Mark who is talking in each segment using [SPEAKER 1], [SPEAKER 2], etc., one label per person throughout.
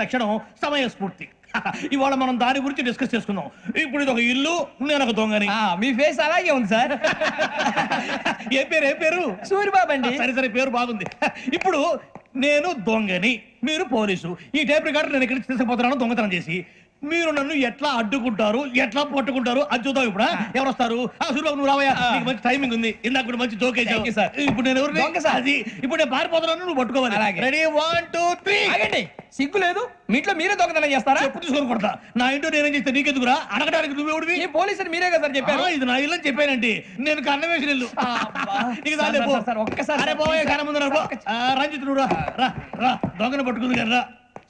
[SPEAKER 1] లక్షణం సమయస్ఫూర్తి ఇవాళ మనం దాని గురించి డిస్కస్ చేసుకుందాం. ఇప్పుడు ఇది ఒక ఇల్లు నేను ఒక దొంగని.
[SPEAKER 2] ఆ, మీ ఫేస్ అలాగే ఉంది సార్.
[SPEAKER 1] ఏ పేరు ఏ పేరు?
[SPEAKER 2] సూరిబాబు అండి.
[SPEAKER 1] సరే సరే పేరు బాగుంది. ఇప్పుడు నేను దొంగని మీరు పోలీసు. ఈ టైప్ రికార్డు నేను ఇక్కడికి తీసుకుపోతున్నాను దొంగతనం చేసి. మీరు నన్ను ఎట్లా అడ్డుకుంటారు ఎట్లా పట్టుకుంటారు అది చూద్దాం ఇప్పుడు? ఎవరు వస్తారు సూర్యబాబు నువ్వు రావయ్యా. నీకు మంచి టైమింగ్ ఉంది. ఇందాక కూడా మంచి జోక్
[SPEAKER 2] you, sir.
[SPEAKER 1] ఇప్పుడు నేను ఎవరు. అది ఇప్పుడు నేను పారిపోతున్నాను నువ్వు పట్టుకోవాలి. రెడీ వన్ టూ త్రీ
[SPEAKER 2] ఆగండి. సిగ్గు లేదు. మీ ఇంట్లో మీరే దొంగతనం చేస్తారా?
[SPEAKER 1] ఎప్పుడు తీసుకొని కొడతా. నా ఇంటో నేనేం చేస్తే నీకెందుకురా? అడగడానికి నువ్వెవడివి
[SPEAKER 2] ఈ పోలీసులు మీరే కదా సార్ చెప్పారు.
[SPEAKER 1] ఇది నా ఇల్లు చెప్పానండి. నేను కన్న వేసిన ఇల్లు. నీకు
[SPEAKER 2] సార్. సార్, సార్, ఒక్కసారి
[SPEAKER 1] అరే
[SPEAKER 2] సార్,
[SPEAKER 1] కన్న ముందు రంజిత్ నువ్వు రా. రా రా. దొంగను పట్టుకుంది కదా రా.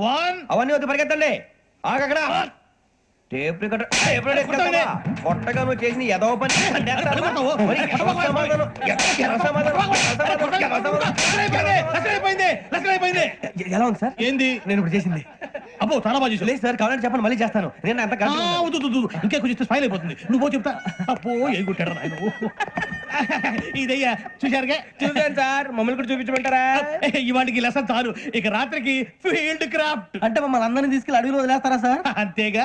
[SPEAKER 1] వన్
[SPEAKER 2] అవన్నీ వద్దు పరిగెత్తండి ఆగక్కడ టేప్ రికార్డర్ టేప్ రికార్డర్ ఎక్కడమ్మా? కొట్టగా నువ్వు చేసిన ఎదో పని ఎలా ఉంది సార్
[SPEAKER 1] ఏంది
[SPEAKER 2] నేను ఇప్పుడు చేసింది
[SPEAKER 1] అబ్బో చాలా బాగా చేసావు
[SPEAKER 2] లేదు సార్ కావాలంటే చెప్పండి మళ్ళీ చేస్తాను. నేను అంత
[SPEAKER 1] ఆ, వద్దు, వద్దు, వద్దు. ఇంకే కొంచెం స్మైల్ అయిపోతుంది. నువ్వు పో చెప్తా. అప్పో ఏ కొట్టాడు నాయన. ఇదయ్యా చూశారుగా?
[SPEAKER 2] చూసాను సార్ మమ్మల్ని కూడా చూపించమంటారా?
[SPEAKER 1] ఇవాటికి లెసన్ చాలు. ఇక రాత్రికి ఫీల్డ్ క్రాఫ్ట్.
[SPEAKER 2] అంటే మమ్మల్ని అందరినీ తీసుకెళ్ళి అడవిలో వదిలేస్తారా సార్?
[SPEAKER 1] అంతేగా?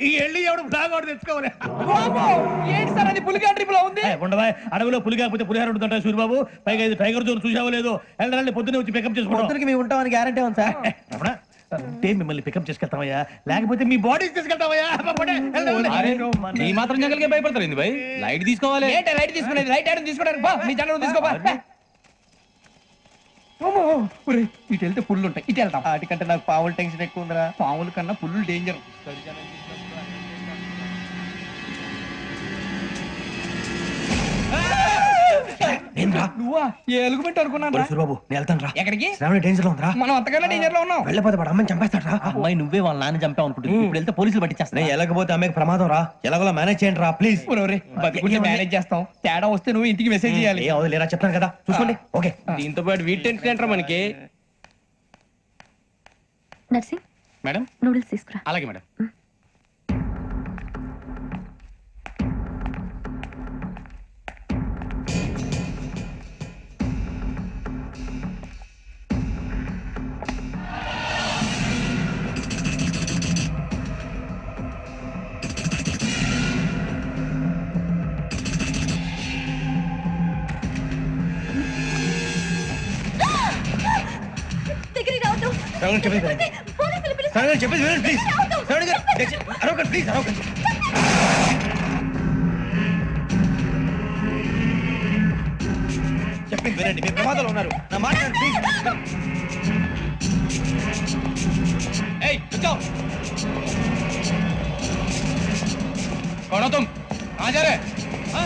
[SPEAKER 1] ఈ వెళ్ళి ఎవడు ఒకటి తెచ్చుకోవాలి?
[SPEAKER 2] ఏంటి సార్ అది పులిగా ట్రిప్లో ఉంది
[SPEAKER 1] ఏ, ఉండవా? అడవిలో పులి కాకపోతే పులిహార ఉంటుంటా సూర్యబాబు పైగా ఇది టైగర్ జోన్ చూసావో లేదో? వెళ్ళాలి పొద్దున్నే వచ్చి పికప్ చేసుకుంటాం.
[SPEAKER 2] మేము ఉంటామని గ్యారంటీ ఉంది సార్.
[SPEAKER 1] ఉంటే మిమ్మల్ని పికప్ చేసుకెళ్తామయ్యా? లేకపోతే మీ బాడీ తీసుకెళ్తామయ్యా?
[SPEAKER 3] మాత్రం జంగల్కే భయపడతారు ఏంది భయ్ లైట్ తీసుకోవాలి.
[SPEAKER 2] ఏంటి లైట్ తీసుకునేది? లైట్ ఐరన్ తీసుకోవడానికి బా మీ జనం తీసుకోబా ఇటు వెళ్తే పుల్లు ఉంటాయి ఇటు వెళ్తాం వాటికంటే నాకు పావులు టెన్షన్ ఎక్కువ ఉందిరా. పావుల కన్నా పుల్లు డేంజర్ నువ్వా? ఏ ఎలుగుబెట్టి అనుకున్నాను? రా.
[SPEAKER 4] సూర్యబాబు నేను వెళ్తాను రా
[SPEAKER 2] ఎక్కడికి?
[SPEAKER 4] శ్రావణి డేంజర్లో ఉందిరా.
[SPEAKER 2] మనం అంతకన్నా డేంజర్లో ఉన్నాం.
[SPEAKER 4] వెళ్ళపోతే వాడు అమ్మని చంపేస్తాడు రా
[SPEAKER 3] అమ్మాయి నువ్వే వాళ్ళ నాన్న చంపావు అనుకుంటుంది. ఇప్పుడు వెళ్తే పోలీసులు పట్టించేస్తా
[SPEAKER 4] వెళ్ళకపోతే అమ్మకి ప్రమాదం రా. ఎలాగోలా మేనేజ్ చేయండి రా ప్లీజ్
[SPEAKER 2] బతుకుంటే మేనేజ్ చేస్తాం. తేడా వస్తే నువ్వు ఇంటికి మెసేజ్ చేయాలి.
[SPEAKER 4] ఏ అవదు లేరా చెప్తాను కదా. చూసుకోండి. ఓకే.
[SPEAKER 3] దీంతో పాటు వీటి టెన్షన్ ఏంట్రా మనకి?
[SPEAKER 5] నర్సింగ్?
[SPEAKER 3] మేడం?
[SPEAKER 5] నూడిల్స్ తీసుకురా.
[SPEAKER 3] అలాగే మేడం.
[SPEAKER 4] శ్రావణి చెప్పేది వినండి.
[SPEAKER 5] పోలీసులు పిలుస్తారు.
[SPEAKER 4] శ్రావణి చెప్పేది వినండి ప్లీజ్ శ్రావణి గారు దయచేసి అరవకండి ప్లీజ్ అరవకండి చెప్పింది వినండి మీరు ప్రమాదంలో ఉన్నారు నా మాట వినండి, ప్లీజ్
[SPEAKER 3] ఏయ్ కూర్చో कौन हो तुम कहाँ जा रहे हाँ?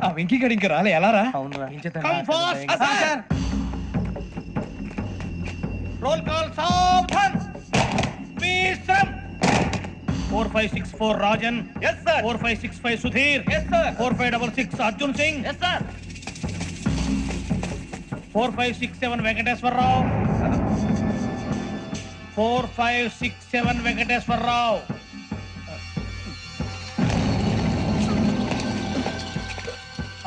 [SPEAKER 3] ఆ వెంకీ గడి ఇంకా రాలే ఎలా రా?
[SPEAKER 1] Come fast sir roll call సావధాన్ విశ్రమ్ four five six four Rajan yes sir four five six five Sudheer yes sir four five double six Arjun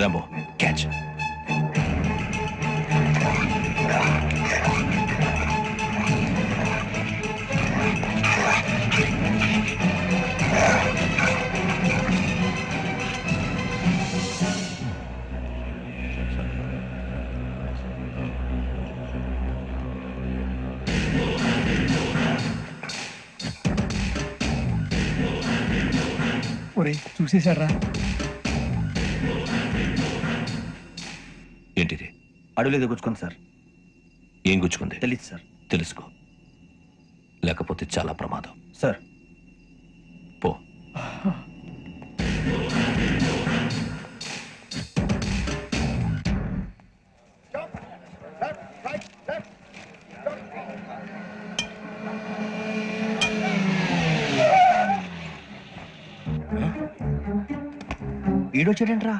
[SPEAKER 6] Rambo catch
[SPEAKER 3] ఒరే చూసేశాడ్రా
[SPEAKER 2] అడవులు ఎదుగుచ్చుకోండి సార్.
[SPEAKER 6] ఏం గుచ్చుకుంది?
[SPEAKER 2] తెలీదు సార్.
[SPEAKER 6] తెలుసుకో. లేకపోతే చాలా ప్రమాదం.
[SPEAKER 2] సార్.
[SPEAKER 6] పో.
[SPEAKER 2] ఈడొచ్చాడేంట్రా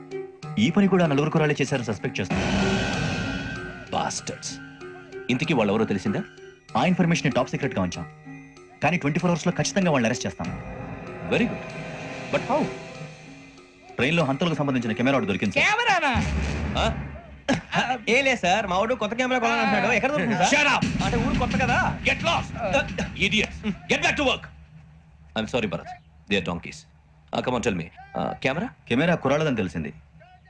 [SPEAKER 4] ఈ పని కూడా నలుగురు కురాలే చేశారని సస్పెక్ట్ చేస్తున్నారు
[SPEAKER 6] బాస్టర్స్ ఇంతకీ వాళ్ళు ఎవరో తెలిసిందా?
[SPEAKER 4] ఆ ఇన్ఫర్మేషన్ టాప్ సీక్రెట్గా ఉంచాం. కానీ ట్వంటీ ఫోర్ అవర్స్లో ఖచ్చితంగా వాళ్ళని అరెస్ట్ చేస్తాం.
[SPEAKER 6] వెరీ గుడ్ బట్ హౌ
[SPEAKER 4] ట్రైన్లో హంతలకు సంబంధించిన కెమెరా ఒకటి దొరికింది సార్.
[SPEAKER 3] కెమెరానా?
[SPEAKER 2] ఏ లేదు సార్ మా వాడు కొత్త కెమెరా కొనాలంటున్నాడు ఎక్కడ దొరుకుతుంది సార్?
[SPEAKER 6] Shut up!
[SPEAKER 2] అంటే ఊరు కొత్త కదా?
[SPEAKER 6] Get lost idiots get back to work I'm sorry Bharat they are donkeys come on tell me camera?
[SPEAKER 4] Camera కురాలదని తెలిసింది.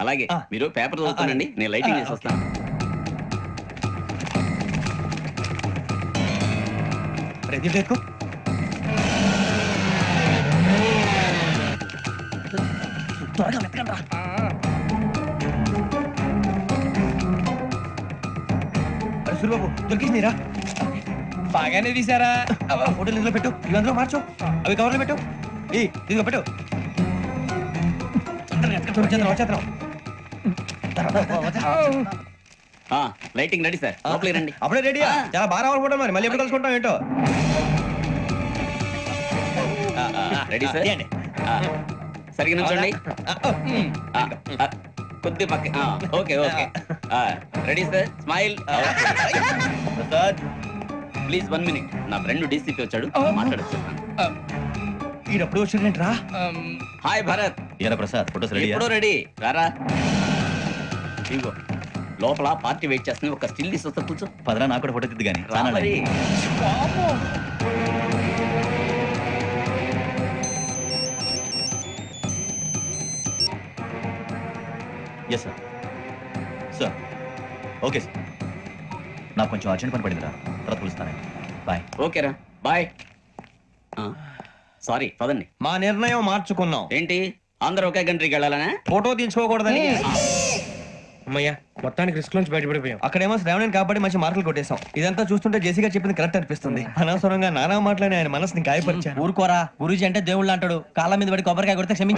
[SPEAKER 7] అలాగే. మీరు పేపర్ చదువుతానండి నేను లైటింగ్ చేసి వస్తాను.
[SPEAKER 2] ప్రదీప్ ఎత్తుకో
[SPEAKER 1] త్వరగా వెతకండి రా.
[SPEAKER 2] అరే సూరిబాబు దొరికిందిరా
[SPEAKER 3] బాగానే తీసారా
[SPEAKER 2] ఫోటోలు ఇందులో పెట్టు. ఇవి అందులో మార్చు. అవి కవర్లో పెట్టు. ఏ ఇదిగో పెట్టు. వచ్చేద్దాం.
[SPEAKER 7] ఆ, లైటింగ్ రెడీ సార్ లోపలికి రండి.
[SPEAKER 2] అప్పుడే రెడీ చాలా బాగా రావాలి ఫోటో మరి. మళ్ళీ ఎప్పుడు కలుసుకుంటాం ఏంటో?
[SPEAKER 7] రెడీ. సార్
[SPEAKER 2] తీయండి.
[SPEAKER 7] ఆ, సరిగ్గా నుంచోండి కొద్ది పక్క ఓకే ఓకే. ఆ, ready sir smile
[SPEAKER 2] Prasad
[SPEAKER 7] please one minute నా ఫ్రెండ్ డీసీపీ వచ్చాడు. మాట్లాడచ్చు.
[SPEAKER 2] ఈడప్పుడు వచ్చిందేంట్రా
[SPEAKER 7] హాయ్ భరత్
[SPEAKER 4] ఏరా ప్రసాద్ ఫోటోస్ రెడీ
[SPEAKER 7] ఎప్పుడో రెడీ రారా. ఇదిగో లోపల పార్టీ వెయిట్ చేస్తుంది. ఒక స్టిల్ తీసి వస్తా కూర్చో.
[SPEAKER 4] పదరా నాకు కూడా ఫోటో తిద్దు కానీ yes sir sir okay sir నాకు కొంచెం అర్జెంట్ పని పడిందిరా. తర్వాత పిలుస్తానండి బాయ్
[SPEAKER 7] ఓకేరా బాయ్ సారీ పదండి.
[SPEAKER 2] మా నిర్ణయం మార్చుకున్నాం.
[SPEAKER 7] ఏంటి? అందరూ ఒకే కంట్రీకి వెళ్ళాలనా?
[SPEAKER 2] ఫోటో తీసుకోకూడదని.
[SPEAKER 3] అమ్మయ్యా మొత్తానికి రిస్క్ నుంచి బయటపడిపోయాం.
[SPEAKER 2] అక్కడేమో శ్రావణిని కాబట్టి మంచి మార్కులు కొట్టేశాం. ఇదంతా చూస్తుంటే జేసీగా చెప్పింది కరెక్ట్ అనిపిస్తుంది. అనవసరంగా నానా మాటలని ఆయన మనసుని గాయపరిచాను
[SPEAKER 8] ఊరుకోరా గురూజీ అంటే దేవుళ్ళు అంటాడు. కాళ్ళ మీద పడి కొబ్బరికాయ కొడితే క్షమించి.